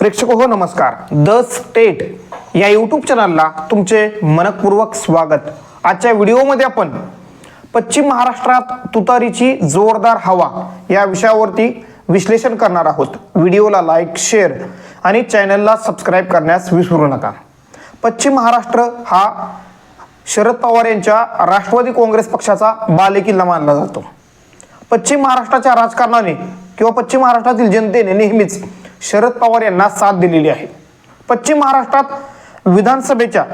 प्रेक्षक हो नमस्कार. द स्टेट या यूट्यूब चॅनलला तुमचे मनपूर्वक स्वागत. आजच्या व्हिडिओमध्ये आपण पश्चिम महाराष्ट्रात तुतारीची जोरदार हवा या विषयावरती विश्लेषण करणार आहोत. व्हिडिओला लाईक शेअर आणि चॅनलला सबस्क्राईब करण्यास विसरू नका. पश्चिम महाराष्ट्र हा शरद पवार यांच्या राष्ट्रवादी काँग्रेस पक्षाचा बालेकिल्ला मानला जातो. पश्चिम महाराष्ट्राच्या राजकारणाने किंवा पश्चिम महाराष्ट्रातील जनतेने नेहमीच शरद पवार यांना साथ दिलेली आहे. पश्चिम महाराष्ट्रात विधानसभेच्या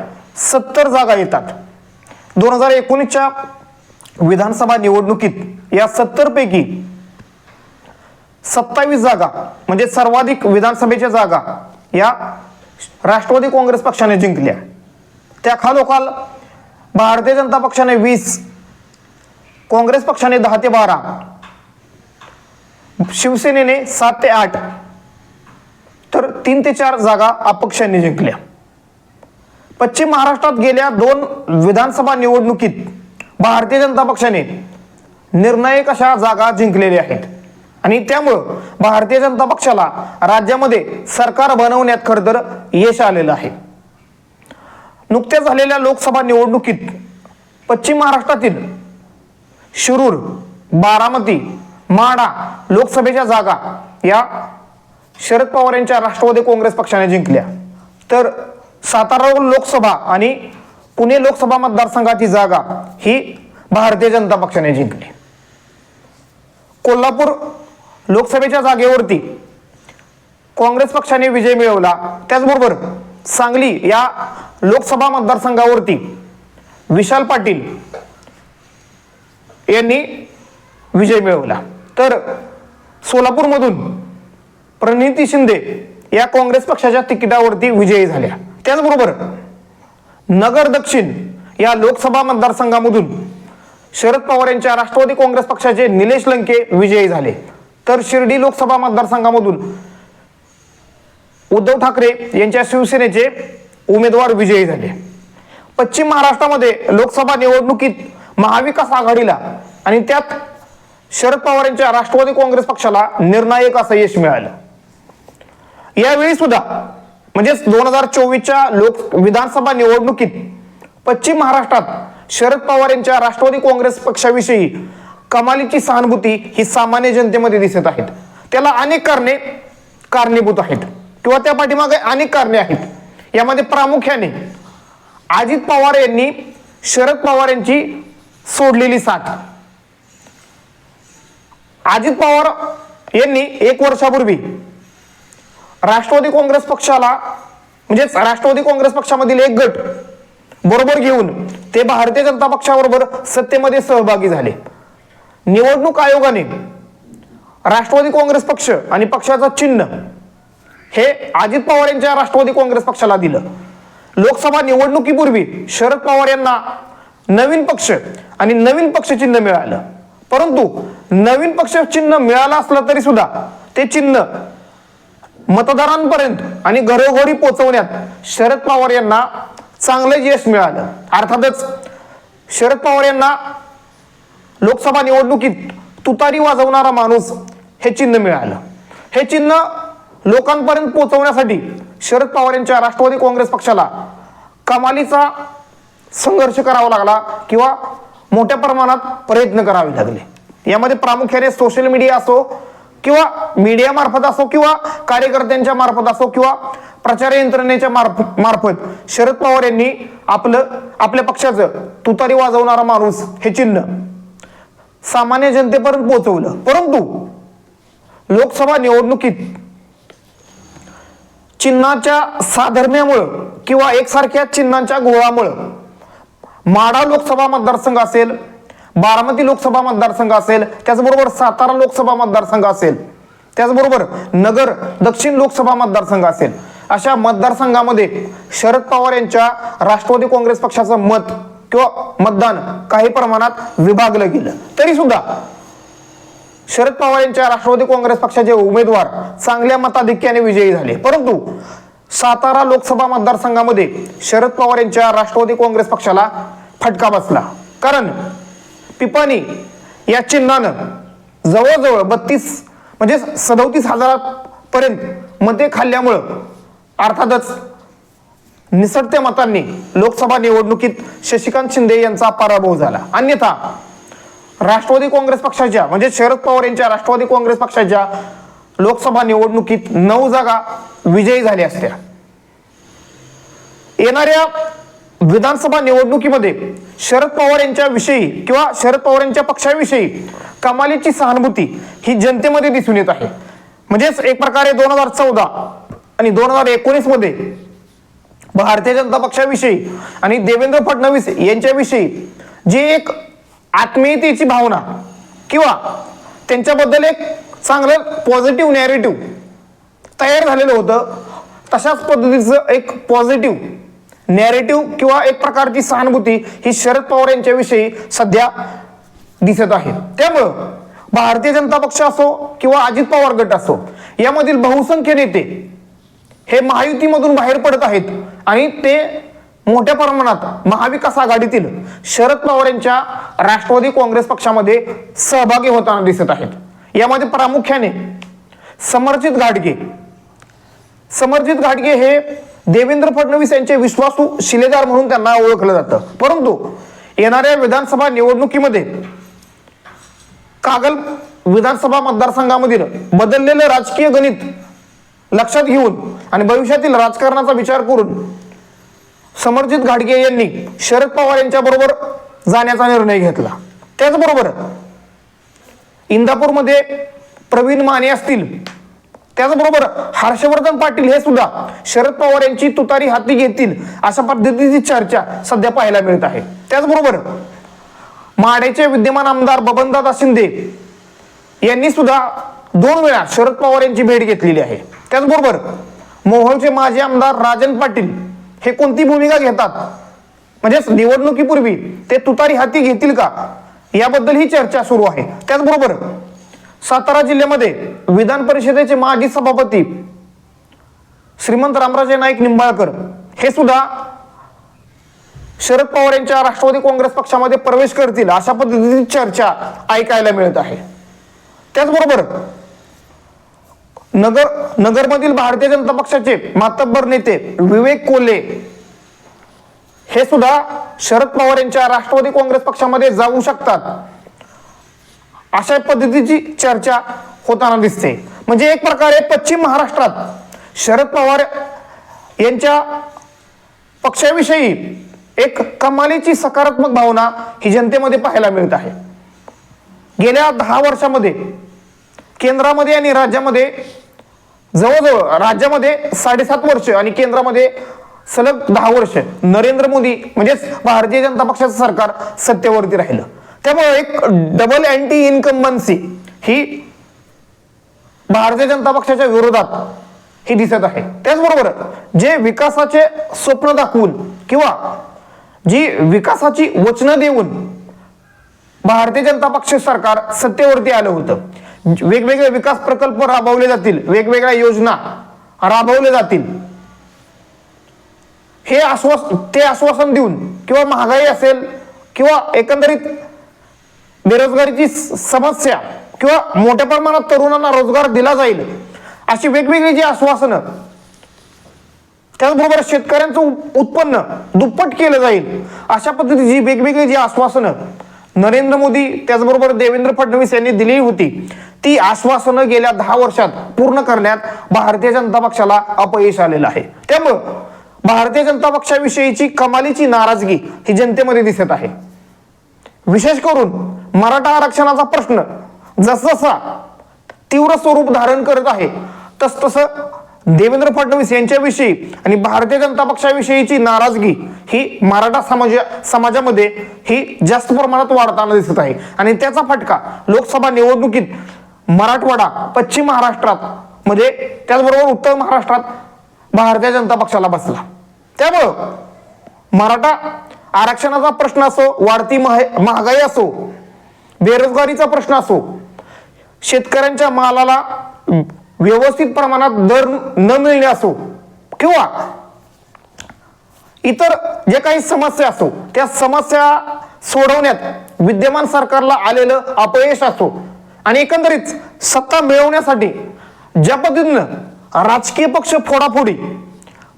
सत्तर जागा येतात. दोन हजार एकोणीसच्या विधानसभा निवडणुकीत या सत्तर पैकी सत्तावीस जागा म्हणजे सर्वाधिक विधानसभेच्या जागा या राष्ट्रवादी काँग्रेस पक्षाने जिंकल्या. त्या खालोखाल भारतीय जनता पक्षाने वीस काँग्रेस पक्षाने दहा ते बारा शिवसेनेने सात ते आठ तर तीन ते चार जागा अपक्षांनी जिंकल्या. पश्चिम महाराष्ट्रात गेल्या दोन विधानसभा निवडणुकीत भारतीय जनता पक्षाने निर्णायक अशा जागा जिंकलेल्या आहेत. आणि त्यामुळं भारतीय जनता पक्षाला राज्यामध्ये सरकार बनवण्यात खरं तर यश आलेलं आहे. नुकत्याच झालेल्या लोकसभा निवडणुकीत पश्चिम महाराष्ट्रातील शिरूर बारामती माडा लोकसभेच्या जागा या शरद पवार यांच्या राष्ट्रवादी काँग्रेस पक्षाने जिंकल्या. तर सातारा लोकसभा आणि पुणे लोकसभा मतदारसंघाची जागा ही भारतीय जनता पक्षाने जिंकली. कोल्हापूर लोकसभेच्या जागेवरती काँग्रेस पक्षाने विजय मिळवला. त्याचबरोबर सांगली या लोकसभा मतदारसंघावरती विशाल पाटील यांनी विजय मिळवला. तर सोलापूरमधून प्रणिती शिंदे या काँग्रेस पक्षाच्या तिकिटावरती विजयी झाल्या. त्याचबरोबर नगर दक्षिण या लोकसभा मतदारसंघामधून शरद पवार यांच्या राष्ट्रवादी काँग्रेस पक्षाचे निलेश लंके विजयी झाले. तर शिर्डी लोकसभा मतदारसंघामधून उद्धव ठाकरे यांच्या शिवसेनेचे उमेदवार विजयी झाले. पश्चिम महाराष्ट्रामध्ये लोकसभा निवडणुकीत महाविकास आघाडीला आणि त्यात शरद पवार यांच्या राष्ट्रवादी काँग्रेस पक्षाला निर्णायक असं यश मिळालं. यावेळी सुद्धा म्हणजेच दोन हजार चोवीसच्या लोक विधानसभा निवडणुकीत पश्चिम महाराष्ट्रात शरद पवार यांच्या राष्ट्रवादी काँग्रेस पक्षाविषयी कमालीची सहानुभूती ही सामान्य जनतेमध्ये दिसत आहेत. त्याला अनेक कारणे कारणीभूत आहेत. किंवा त्या पाठीमागे अनेक कारणे आहेत. यामध्ये प्रामुख्याने अजित पवार यांनी शरद पवार यांची सोडलेली साथ. अजित पवार यांनी एक वर्षापूर्वी राष्ट्रवादी काँग्रेस पक्षाला म्हणजेच राष्ट्रवादी काँग्रेस पक्षामधील एक गट बरोबर घेऊन ते भारतीय जनता पक्षाबरोबर सत्तेमध्ये सहभागी झाले. निवडणूक आयोगाने राष्ट्रवादी काँग्रेस पक्ष आणि पक्षाचं चिन्ह हे अजित पवार यांच्या राष्ट्रवादी काँग्रेस पक्षाला दिलं. लोकसभा निवडणुकीपूर्वी शरद पवार यांना नवीन पक्ष आणि नवीन पक्ष चिन्ह मिळालं. परंतु नवीन पक्ष चिन्ह मिळालं असलं तरी सुद्धा ते चिन्ह मतदारांपर्यंत आणि घरोघरी पोहोचवण्यात शरद पवार यांना चांगलं यश मिळालं. अर्थातच शरद पवार यांना लोकसभा निवडणुकीत तुतारी वाजवणारा माणूस हे चिन्ह मिळालं. हे चिन्ह लोकांपर्यंत पोहोचवण्यासाठी शरद पवार यांच्या राष्ट्रवादी काँग्रेस पक्षाला कमालीचा संघर्ष करावा लागला किंवा मोठ्या प्रमाणात प्रयत्न करावे लागले. यामध्ये प्रामुख्याने सोशल मीडिया असो किंवा मीडिया मार्फत असो किंवा कार्यकर्त्यांच्या मार्फत असो किंवा प्रचार यंत्रणेच्या मार्फ मार्फत शरद पवार यांनी आपलं आपल्या पक्षाचं तुतारी वाजवणारा माणूस हे चिन्ह सामान्य जनतेपर्यंत पोहोचवलं. परंतु लोकसभा निवडणुकीत चिन्हाच्या साधर्म्यामुळं किंवा एकसारख्या चिन्हांच्या गोळामुळं माडा लोकसभा मतदारसंघ असेल बारामती लोकसभा मतदारसंघ असेल त्याचबरोबर सातारा लोकसभा मतदारसंघ असेल त्याचबरोबर नगर दक्षिण लोकसभा मतदारसंघ असेल. अशा मतदारसंघामध्ये शरद पवार यांच्या राष्ट्रवादी काँग्रेस पक्षाचं मत किंवा मतदान काही प्रमाणात विभागलं गेलं. तरी सुद्धा शरद पवार यांच्या राष्ट्रवादी काँग्रेस पक्षाचे उमेदवार चांगल्या मताधिक्याने विजयी झाले. परंतु सातारा लोकसभा मतदारसंघामध्ये शरद पवार यांच्या राष्ट्रवादी काँग्रेस पक्षाला फटका बसला. कारण पिपानी या चिन्हानं जवळजवळ बत्तीस म्हणजे सदोतीस हजारापर्यंत मते खाल्ल्यामुळं अर्थातच निसटत्या मतांनी लोकसभा निवडणुकीत शशिकांत शिंदे यांचा पराभव झाला. अन्यथा राष्ट्रवादी काँग्रेस पक्षाच्या म्हणजे शरद पवार यांच्या राष्ट्रवादी काँग्रेस पक्षाच्या लोकसभा निवडणुकीत नऊ जागा विजयी झाल्या असत्या. येणाऱ्या विधानसभा निवडणुकीमध्ये शरद पवार यांच्याविषयी किंवा शरद पवार यांच्या पक्षाविषयी कमालीची सहानुभूती ही जनतेमध्ये दिसून येत आहे. म्हणजेच एक प्रकारे दोन हजार चौदा आणि दोन हजार एकोणीसमध्ये भारतीय जनता पक्षाविषयी आणि देवेंद्र फडणवीस यांच्याविषयी जी एक आत्मीयतेची भावना किंवा त्यांच्याबद्दल एक चांगलं पॉझिटिव्ह नॅरेटिव्ह तयार झालेलं होतं तशाच पद्धतीचं एक पॉझिटिव्ह नॅरेटिव्ह किंवा एक प्रकारची सहानुभूती ही शरद पवार यांच्याविषयी सध्या दिसत आहे. त्यामुळं भारतीय जनता पक्ष असो किंवा अजित पवार गट असो यामधील बहुसंख्य नेते हे महायुतीमधून बाहेर पडत आहेत आणि ते मोठ्या प्रमाणात महाविकास आघाडीतील शरद पवार यांच्या राष्ट्रवादी काँग्रेस पक्षामध्ये सहभागी होताना दिसत आहेत. यामध्ये प्रामुख्याने समर्जित घाटगे. समर्जित घाटगे हे देवेंद्र फडणवीस यांचे विश्वासू शिलेदार म्हणून त्यांना ओळखलं जातं. परंतु येणाऱ्या विधानसभा निवडणुकीमध्ये कागल विधानसभा मतदारसंघामधील बदललेलं राजकीय गणित लक्षात घेऊन आणि भविष्यातील राजकारणाचा विचार करून समर्जित घाटगे यांनी शरद पवार यांच्या बरोबर जाण्याचा निर्णय घेतला. त्याचबरोबर इंदापूरमध्ये प्रवीण माने असतील त्याचबरोबर हर्षवर्धन पाटील हे सुद्धा शरद पवार यांची तुतारी हाती घेतील अशा पद्धतीची चर्चा सध्या पाहायला मिळत आहे. त्याचबरोबर माडेचे विद्यमान आमदार बबनदादा शिंदे यांनी सुद्धा दोन वेळा शरद पवार यांची भेट घेतलेली आहे. त्याचबरोबर मोहोळचे माजी आमदार राजन पाटील हे कोणती भूमिका घेतात? म्हणजेच निवडणुकीपूर्वी ते तुतारी हाती घेतील का? याबद्दल ही चर्चा सुरू आहे. त्याचबरोबर सातारा जिल्ह्यामध्ये विधान परिषदेचे माजी सभापती श्रीमंत रामराजे नाईक निंबाळकर हे सुद्धा शरद पवार यांच्या राष्ट्रवादी काँग्रेस पक्षामध्ये प्रवेश करतील अशा पद्धतीची चर्चा ऐकायला मिळत आहे. त्याचबरोबर नगर नगरमधील भारतीय जनता पक्षाचे मातब्बर नेते विवेक कोल्हे हे सुद्धा शरद पवार यांच्या राष्ट्रवादी काँग्रेस पक्षामध्ये जाऊ शकतात. अशा पद्धतीची चर्चा होताना दिसते. म्हणजे एक प्रकारे पश्चिम महाराष्ट्रात शरद पवार यांच्या पक्षाविषयी एक कमालीची सकारात्मक भावना ही जनतेमध्ये पाहायला मिळत आहे. गेल्या दहा वर्षामध्ये केंद्रामध्ये आणि राज्यामध्ये जवळजवळ राज्यामध्ये साडेसात वर्ष आणि केंद्रामध्ये सलग दहा वर्ष नरेंद्र मोदी म्हणजेच भारतीय जनता पक्षाचं सरकार सत्तेवरती राहिलं. त्यामुळे एक डबल अँटी इन्कम्बन्सी ही भारतीय जनता पक्षाच्या विरोधात ही दिसत आहे. त्याचबरोबर जे विकासाचे स्वप्न दाखवून किंवा जी विकासाची वचनं देऊन भारतीय जनता पक्ष सरकार सत्तेवरती आलं होतं. वेगवेगळे विकास प्रकल्प राबवले जातील वेगवेगळ्या योजना राबवले जातील. हे आश्वास ते आश्वासन देऊन किंवा महागाई असेल किंवा एकंदरीत बेरोजगारीची समस्या किंवा मोठ्या प्रमाणात तरुणांना रोजगार दिला जाईल अशी वेगवेगळी जी आश्वासनं त्याचबरोबर शेतकऱ्यांचं उत्पन्न दुप्पट केलं जाईल अशा पद्धतीची वेगवेगळी जी आश्वासनं नरेंद्र मोदी त्याचबरोबर देवेंद्र फडणवीस यांनी दिली होती ती आश्वासनं गेल्या दहा वर्षात पूर्ण करण्यात भारतीय जनता पक्षाला अपयश आलेलं आहे. त्यामुळं भारतीय जनता पक्षाविषयीची कमालीची नाराजगी ही जनतेमध्ये दिसत आहे. विशेष करून मराठा आरक्षणाचा प्रश्न जसजसा तीव्र स्वरूप धारण करत आहे तस तसं देवेंद्र फडणवीस यांच्याविषयी आणि भारतीय जनता पक्षाविषयीची नाराजगी ही मराठा समाज समाजामध्ये ही जास्त प्रमाणात वाढताना दिसत आहे. आणि त्याचा फटका लोकसभा निवडणुकीत मराठवाडा पश्चिम महाराष्ट्रात म्हणजे त्याचबरोबर उत्तर महाराष्ट्रात भारतीय जनता पक्षाला बसला. त्यामुळं मराठा आरक्षणाचा प्रश्न असो वाढती महा- महागाई असो बेरोजगारीचा प्रश्न असो शेतकऱ्यांच्या मालाला व्यवस्थित प्रमाणात दर न मिळणे असो किंवा इतर जे काही समस्या असो त्या समस्या सोडवण्यात विद्यमान सरकारला आलेलं अपयश असो आणि एकंदरीत सत्ता मिळवण्यासाठी ज्या पद्धतीनं राजकीय पक्ष फोडाफोडी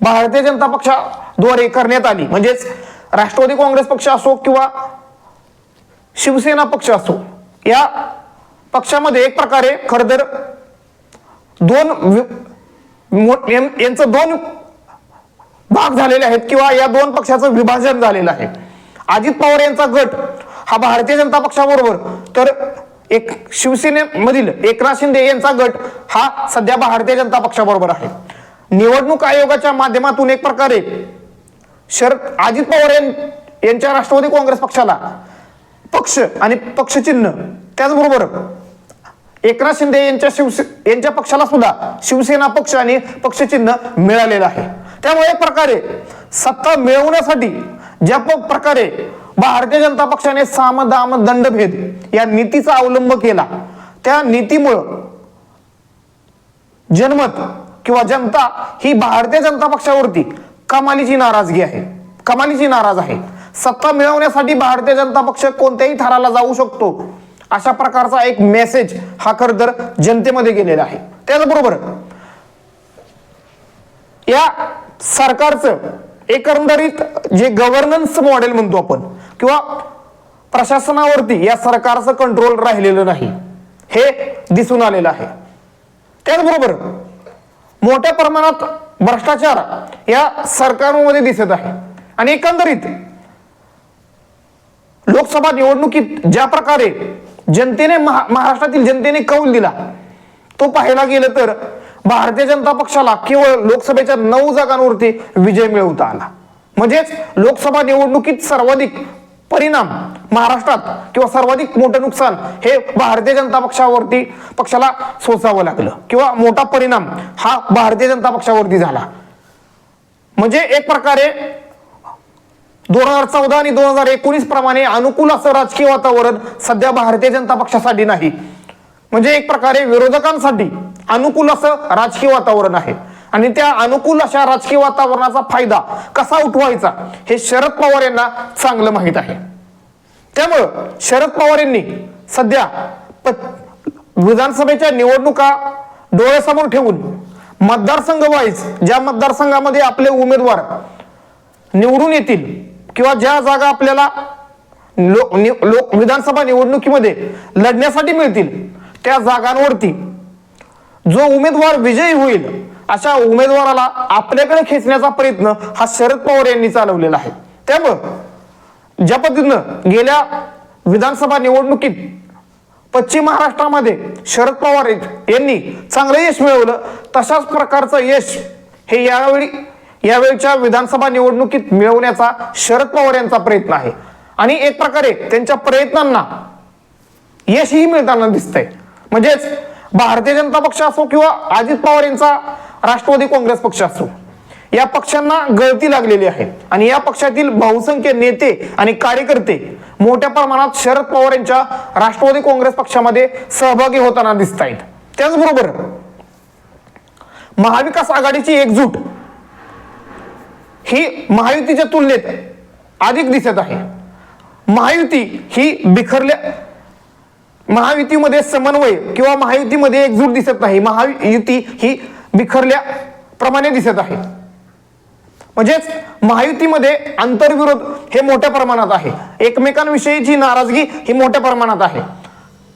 भारतीय जनता पक्षाद्वारे करण्यात आली म्हणजेच राष्ट्रवादी काँग्रेस पक्ष असो किंवा शिवसेना पक्ष असो या पक्षामध्ये एक प्रकारे खरं तर दोन यांचं दोन भाग झालेले आहेत किंवा या दोन पक्षाचं विभाजन झालेलं आहे. अजित पवार यांचा गट हा भारतीय जनता पक्षाबरोबर तर एक शिवसेनेमधील एकनाथ शिंदे यांचा गट हा सध्या भारतीय जनता पक्षाबरोबर आहे. निवडणूक आयोगाच्या माध्यमातून एक प्रकारे शरद अजित पवार यां- यांच्या राष्ट्रवादी काँग्रेस पक्षाला पक्ष आणि पक्षचिन्ह त्याचबरोबर एकनाथ शिंदे यांच्या शिवसे यांच्या पक्षाला सुद्धा शिवसेना पक्ष आणि पक्षचिन्ह मिळालेलं आहे. त्यामुळे एक प्रकारे सत्ता मिळवण्यासाठी ज्या प- प्रकारे भारतीय जनता पक्षाने साम दाम दंडभेद या नीतीचा अवलंब केला त्या नीतीमुळं जनमत किंवा जनता ही भारतीय जनता पक्षावरती कमालीची नाराजगी आहे. कमालीची नाराज आहे. सत्ता मिळवण्यासाठी भारतीय जनता पक्ष कोणत्याही थराला जाऊ शकतो. अशा प्रकारचा एक मेसेज हा खर तर जनतेमध्ये गेलेला आहे. त्याचबरोबर या सरकारचं एकंदरीत जे गव्हर्नन्स मॉडेल म्हणतो आपण किंवा प्रशासनावरती या सरकारचं कंट्रोल राहिलेलं नाही हे दिसून आलेलं आहे. त्याचबरोबर मोठ्या प्रमाणात भ्रष्टाचार या सरकारमध्ये दिसत आहे. आणि एकंदरीत लोकसभा निवडणुकीत ज्या प्रकारे जनतेने महा- महाराष्ट्रातील जनतेने कौल दिला तो पाहायला गेलं तर भारतीय जनता पक्षाला केवळ लोकसभेच्या नऊ जागांवरती विजय मिळवता आला. म्हणजेच लोकसभा निवडणुकीत सर्वाधिक परिणाम महाराष्ट्रात किंवा सर्वाधिक मोठं नुकसान हे भारतीय जनता पक्षावरती पक्षाला सोसावं लागलं किंवा मोठा परिणाम हा भारतीय जनता पक्षावरती झाला. म्हणजे एक प्रकारे दोन हजार चौदा आणि दोन हजार एकोणीस प्रमाणे अनुकूल असं राजकीय वातावरण सध्या भारतीय जनता पक्षासाठी नाही. म्हणजे एक प्रकारे विरोधकांसाठी अनुकूल असं राजकीय वातावरण आहे. आणि त्या अनुकूल अशा राजकीय वातावरणाचा फायदा कसा उठवायचा हे शरद पवार यांना चांगलं माहीत आहे. त्यामुळं शरद पवार यांनी सध्या विधानसभेच्या निवडणुका डोळ्यासमोर ठेवून मतदारसंघ वाईज ज्या मतदारसंघामध्ये आपले उमेदवार निवडून येतील किंवा ज्या जागा आपल्याला लोक नि, विधानसभा निवडणुकीमध्ये लढण्यासाठी मिळतील त्या जागांवरती जो उमेदवार विजयी होईल अशा उमेदवाराला आपल्याकडे खेचण्याचा प्रयत्न हा शरद पवार यांनी चालवलेला आहे. त्यामुळं ज्या पद्धतीनं गेल्या विधानसभा निवडणुकीत पश्चिम महाराष्ट्रामध्ये शरद पवार यांनी चांगलं यश मिळवलं तशाच प्रकारचं यश हे यावेळी यावेळच्या विधानसभा निवडणुकीत मिळवण्याचा शरद पवार यांचा प्रयत्न आहे. आणि एक प्रकारे त्यांच्या प्रयत्नांना यशही मिळताना दिसतंय. म्हणजेच भारतीय जनता पक्ष असो किंवा अजित पवार यांचा राष्ट्रवादी काँग्रेस पक्ष असो या पक्षांना गळती लागलेली आहे. आणि या पक्षातील बहुसंख्य नेते आणि कार्यकर्ते मोठ्या प्रमाणात शरद पवार यांच्या राष्ट्रवादी काँग्रेस पक्षामध्ये सहभागी होताना दिसत आहेत त्याचबरोबर महाविकास आघाडीची एकजूट ही महायुतीच्या तुलनेत अधिक दिसत आहे. महायुती ही बिखरल्या महायुतीमध्ये समन्वय किंवा महायुतीमध्ये एकजूट दिसत नाही. महायुती ही बिखरल्या प्रमाणे दिसत आहे. म्हणजेच महायुतीमध्ये आंतरविरोध हे मोठ्या प्रमाणात आहे. एकमेकांविषयीची नाराजगी ही मोठ्या प्रमाणात आहे.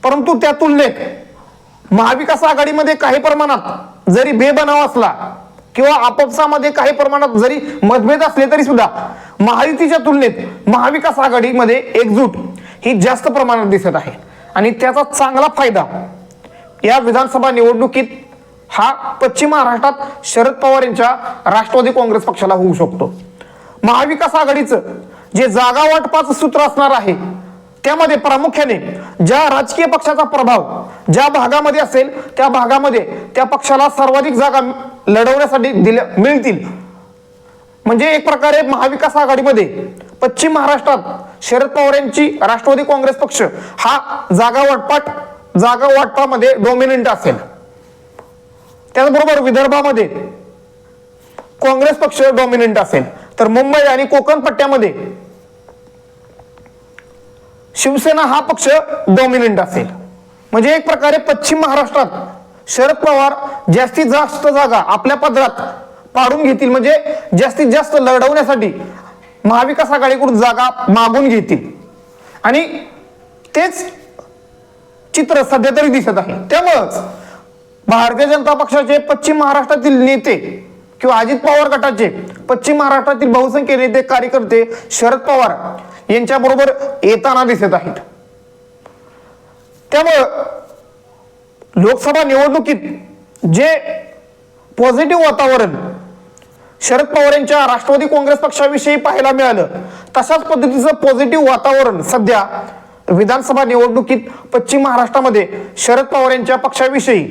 परंतु त्या तुलनेत महाविकास आघाडीमध्ये काही प्रमाणात जरी बेबनाव असला किंवा आपापसामध्ये काही प्रमाणात जरी मतभेद असले तरी सुद्धा महायुतीच्या तुलनेत महाविकास आघाडीमध्ये एकजूट ही जास्त प्रमाणात दिसत आहे. आणि त्याचा चांगला फायदा या विधानसभा निवडणुकीत हा पश्चिम महाराष्ट्रात शरद पवार यांच्या राष्ट्रवादी काँग्रेस पक्षाला होऊ शकतो. महाविकास आघाडीचं जे जागा वाटपाचं सूत्र असणार आहे त्यामध्ये प्रामुख्याने ज्या राजकीय पक्षाचा प्रभाव ज्या भागामध्ये असेल त्या भागामध्ये त्या पक्षाला सर्वाधिक जागा लढवण्यासाठी दिल्या मिळतील. म्हणजे एक प्रकारे महाविकास आघाडीमध्ये पश्चिम महाराष्ट्रात शरद पवार यांची राष्ट्रवादी काँग्रेस पक्ष हा जागा वाटपाट जागा वाटपामध्ये डॉमिनंट असेल. त्याचबरोबर विदर्भामध्ये काँग्रेस पक्ष डॉमिनंट असेल. तर मुंबई आणि कोकण पट्ट्यामध्ये शिवसेना हा पक्ष डॉमिनंट असेल. म्हणजे एक प्रकारे पश्चिम महाराष्ट्रात शरद पवार जास्तीत जास्त जागा आपल्या पदरात पाडून घेतील. म्हणजे जास्तीत जास्त लढवण्यासाठी महाविकास आघाडीकडून जागा मागून घेतील. आणि तेच चित्र सध्या तरी दिसत आहे. त्यामुळंच भारतीय जनता पक्षाचे पश्चिम महाराष्ट्रातील नेते किंवा अजित पवार गटाचे पश्चिम महाराष्ट्रातील बहुसंख्य नेते कार्यकर्ते शरद पवार यांच्याबरोबर येताना दिसत आहेत. त्यामुळं लोकसभा निवडणुकीत जे पॉझिटिव्ह वातावरण शरद पवार यांच्या राष्ट्रवादी काँग्रेस पक्षाविषयी पाहायला मिळालं तशाच पद्धतीचं पॉझिटिव्ह वातावरण सध्या विधानसभा निवडणुकीत पश्चिम महाराष्ट्रामध्ये शरद पवार यांच्या पक्षाविषयी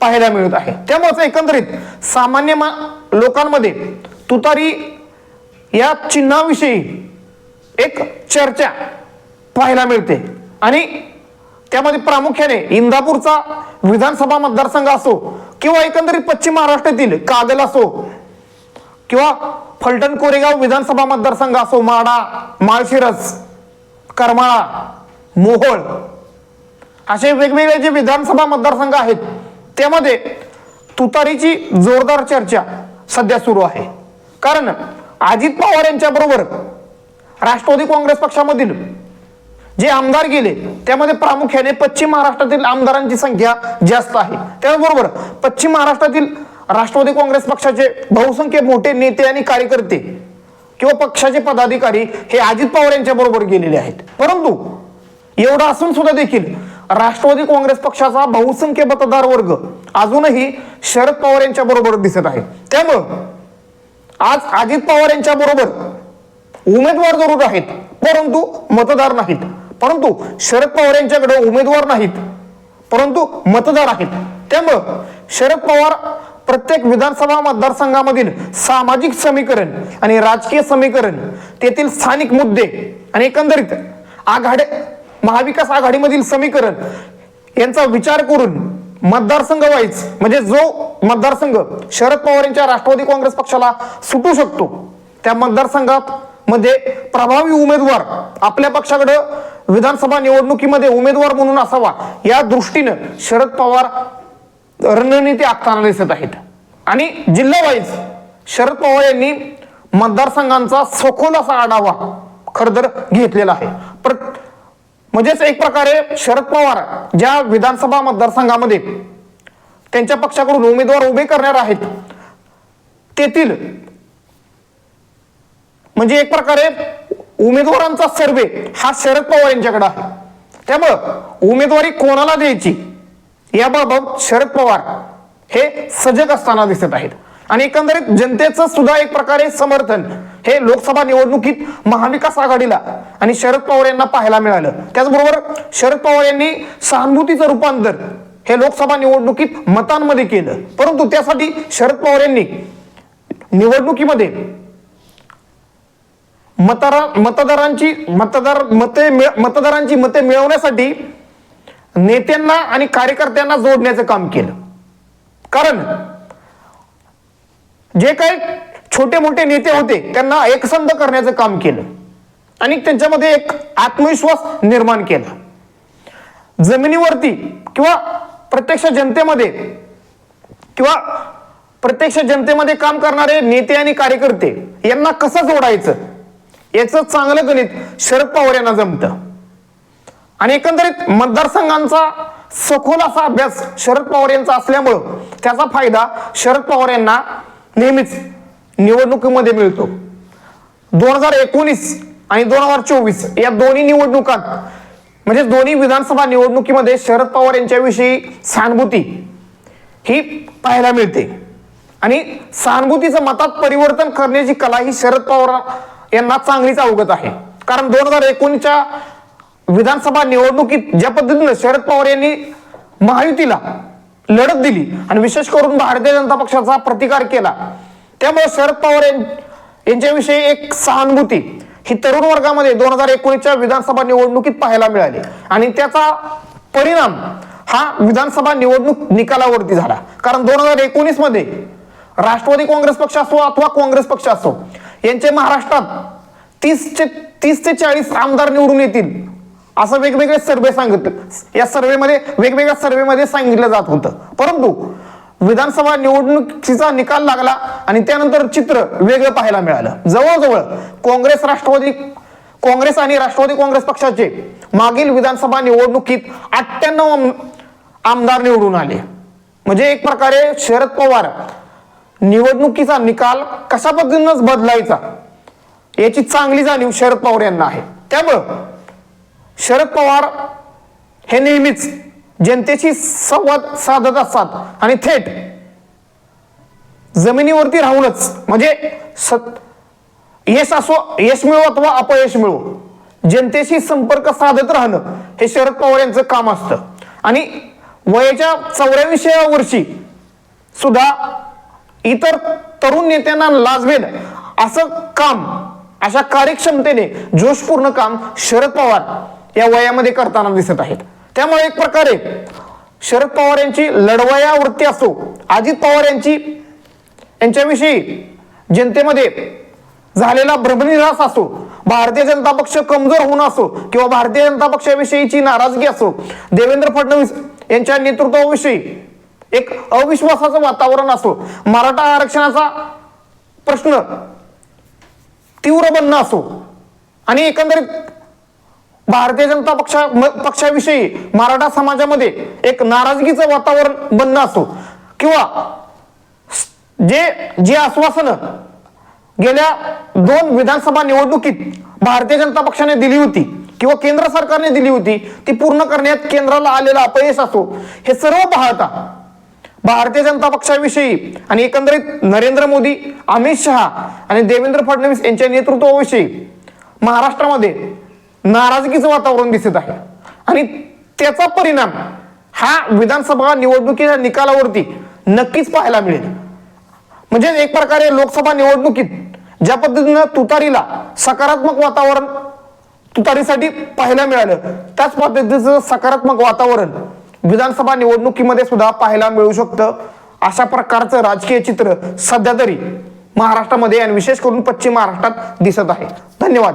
पाहायला मिळत आहे. त्यामुळेच एकंदरीत सामान्य मा लोकांमध्ये तुतारी या चिन्हाविषयी एक चर्चा पाहायला मिळते. आणि त्यामध्ये प्रामुख्याने इंदापूरचा विधानसभा मतदारसंघ असो किंवा एकंदरीत पश्चिम महाराष्ट्रातील कागल असो किंवा फलटण कोरेगाव विधानसभा मतदारसंघ असो माडा माळशिरस करमाळा मोहोळ असे वेगवेगळे जे विधानसभा मतदारसंघ आहेत त्यामध्ये तुतारीची जोरदार चर्चा सध्या सुरू आहे. कारण अजित पवार यांच्या बरोबर राष्ट्रवादी काँग्रेस पक्षामधील जे आमदार गेले त्यामध्ये प्रामुख्याने पश्चिम महाराष्ट्रातील आमदारांची संख्या जास्त आहे. त्याचबरोबर पश्चिम महाराष्ट्रातील राष्ट्रवादी काँग्रेस पक्षाचे बहुसंख्य मोठे नेते आणि कार्यकर्ते किंवा पक्षाचे पदाधिकारी हे अजित पवार यांच्या बरोबर गेलेले आहेत. परंतु एवढं असून सुद्धा देखील राष्ट्रवादी काँग्रेस पक्षाचा बहुसंख्य मतदार वर्ग अजूनही शरद पवार यांच्या बरोबर दिसत आहे. त्यामुळं आज अजित पवार यांच्या बरोबर उमेदवार जरूर आहेत परंतु मतदार नाहीत. परंतु शरद पवार यांच्याकडे उमेदवार नाहीत परंतु मतदार आहेत. त्यामुळं शरद पवार प्रत्येक विधानसभा मतदारसंघामधील सामाजिक समीकरण आणि राजकीय समीकरण तेथील स्थानिक मुद्दे आणि एकंदरीत आघाडी महाविकास आघाडीमधील समीकरण यांचा विचार करून मतदारसंघ वाईज म्हणजे जो मतदारसंघ शरद पवार यांच्या राष्ट्रवादी काँग्रेस पक्षाला सुटू शकतो त्या मतदारसंघात मध्ये प्रभावी उमेदवार आपल्या पक्षाकडे विधानसभा निवडणुकीमध्ये उमेदवार म्हणून असावा या दृष्टीनं शरद पवार रणनीती आखताना दिसत आहेत. आणि जिल्हावाईज शरद पवार यांनी मतदारसंघांचा सखोल असा आढावा खरं तर घेतलेला आहे. प्र म्हणजेच एक प्रकारे शरद पवार ज्या विधानसभा मतदारसंघामध्ये त्यांच्या पक्षाकडून उमेदवार उभे करणार आहेत तेथील म्हणजे एक प्रकारे उमेदवारांचा सर्वे हा शरद पवार यांच्याकडे आहे. त्यामुळं उमेदवारी कोणाला द्यायची? याबाबत शरद पवार हे सजग असताना दिसत आहेत. आणि एकंदरीत जनतेचं सुद्धा एक प्रकारे समर्थन हे लोकसभा निवडणुकीत महाविकास आघाडीला आणि शरद पवार यांना पाहायला मिळालं. त्याचबरोबर शरद पवार यांनी सहानुभूतीचं रूपांतर हे लोकसभा निवडणुकीत मतांमध्ये केलं. परंतु त्यासाठी शरद पवार यांनी निवडणुकीमध्ये मतदारा मतदारांची मतदार मते मतदारांची मते मिळवण्यासाठी नेत्यांना आणि कार्यकर्त्यांना जोडण्याचं काम केलं. कारण जे काही छोटे मोठे नेते होते त्यांना एकसंध करण्याचं काम केलं. आणि त्यांच्यामध्ये एक आत्मविश्वास निर्माण केला. जमिनीवरती किंवा प्रत्यक्ष जनतेमध्ये किंवा प्रत्यक्ष जनतेमध्ये काम करणारे नेते आणि कार्यकर्ते यांना कसं जोडायचं? याचं चांगलं गणित शरद पवार यांना जमतं. आणि एकंदरीत मतदारसंघांचा सखोल असा अभ्यास शरद पवार यांचा असल्यामुळं त्याचा फायदा शरद पवार यांना नेहमीच निवडणुकीमध्ये मिळतो. दोन हजार एकोणीस आणि दोन हजार चोवीस या दोन्ही निवडणुकात म्हणजे दोन्ही विधानसभा निवडणुकीमध्ये शरद पवार यांच्याविषयी सहानुभूती ही पाहायला मिळते. आणि सहानुभूतीचं मतात परिवर्तन करण्याची कला ही शरद पवार यांना चांगलीच अवगत आहे. कारण दोन हजार एकोणीसच्या विधानसभा निवडणुकीत ज्या पद्धतीनं शरद पवार यांनी महायुतीला लढत दिली आणि विशेष करून भारतीय जनता पक्षाचा प्रतिकार केला. त्यामुळे शरद पवार यां- यांच्याविषयी एक सहानुभूती ही तरुण वर्गामध्ये दोन हजार एकोणीसच्या विधानसभा निवडणुकीत पाहायला मिळाली. आणि त्याचा परिणाम हा विधानसभा निवडणूक निकालावरती झाला. कारण दोन हजार एकोणीसमध्ये राष्ट्रवादी काँग्रेस पक्ष असो अथवा काँग्रेस पक्ष असो यांचे महाराष्ट्रात तीस ते तीस ते चाळीस आमदार निवडून येतील. असं वेगवेगळे सर्वे सांगितलं या सर्वेमध्ये वेगवेगळ्या सर्वेमध्ये सांगितलं जात होतं. परंतु विधानसभा निवडणुकीचा निकाल लागला आणि त्यानंतर चित्र वेगळं पाहायला मिळालं. जवळजवळ काँग्रेस राष्ट्रवादी काँग्रेस आणि राष्ट्रवादी काँग्रेस पक्षाचे मागील विधानसभा निवडणुकीत अठ्ठ्याण्णव आमदार निवडून आले. म्हणजे एक प्रकारे शरद पवार निवडणुकीचा निकाल कशा पद्धतीनंच बदलायचा याची चांगली जाणीव शरद पवार यांना आहे. त्यामुळं शरद पवार हे नेहमीच जनतेशी संवाद साधत असतात. आणि थेट जमिनीवरती राहूनच म्हणजे सत यश असो यश मिळो अथवा अपयश मिळो जनतेशी संपर्क साधत राहणं हे शरद पवार यांचं काम असतं. आणि वयाच्या चौऱ्याऐंशी वर्षी सुद्धा इतर तरुण नेत्यांना लाजवेल असं काम अशा कार्यक्षमतेने जोशपूर्ण काम शरद पवार या वयामध्ये करताना दिसत आहेत. त्यामुळे एक प्रकारे शरद पवार यांची लढवया वृत्ती असो अजित पवार यांची यांच्याविषयी जनतेमध्ये झालेला भ्रमनिरास असो भारतीय जनता पक्ष कमजोर होणं असो किंवा भारतीय जनता पक्षाविषयीची नाराजगी असो देवेंद्र फडणवीस यांच्या नेतृत्वाविषयी एक अविश्वासाचं वातावरण असो मराठा आरक्षणाचा प्रश्न तीव्र बनणं असो आणि एकंदरीत भारतीय जनता पक्षा पक्षाविषयी मराठा समाजामध्ये एक नाराजगीचं वातावरण बनणं असो किंवा जे जे आश्वासनं गेल्या दोन विधानसभा निवडणुकीत भारतीय जनता पक्षाने दिली होती किंवा केंद्र सरकारने दिली होती ती पूर्ण करण्यात केंद्राला आलेला अपयश असो हे सर्व पाहता भारतीय जनता पक्षाविषयी आणि एकंदरीत नरेंद्र मोदी अमित शहा आणि देवेंद्र फडणवीस यांच्या नेतृत्वाविषयी महाराष्ट्रामध्ये नाराजगीचं वातावरण दिसत आहे. आणि त्याचा परिणाम हा विधानसभा निवडणुकीच्या निकालावरती नक्कीच पाहायला मिळेल. म्हणजे एक प्रकारे लोकसभा निवडणुकीत ज्या पद्धतीनं तुतारीला सकारात्मक वातावरण तुतारीसाठी पाहायला मिळालं त्याच पद्धतीचं सकारात्मक वातावरण विधानसभा निवडणुकीमध्ये सुद्धा पाहायला मिळू शकतं. अशा प्रकारचं राजकीय चित्र सध्या तरी महाराष्ट्रामध्ये आणि विशेष करून पश्चिम महाराष्ट्रात दिसत आहे. धन्यवाद.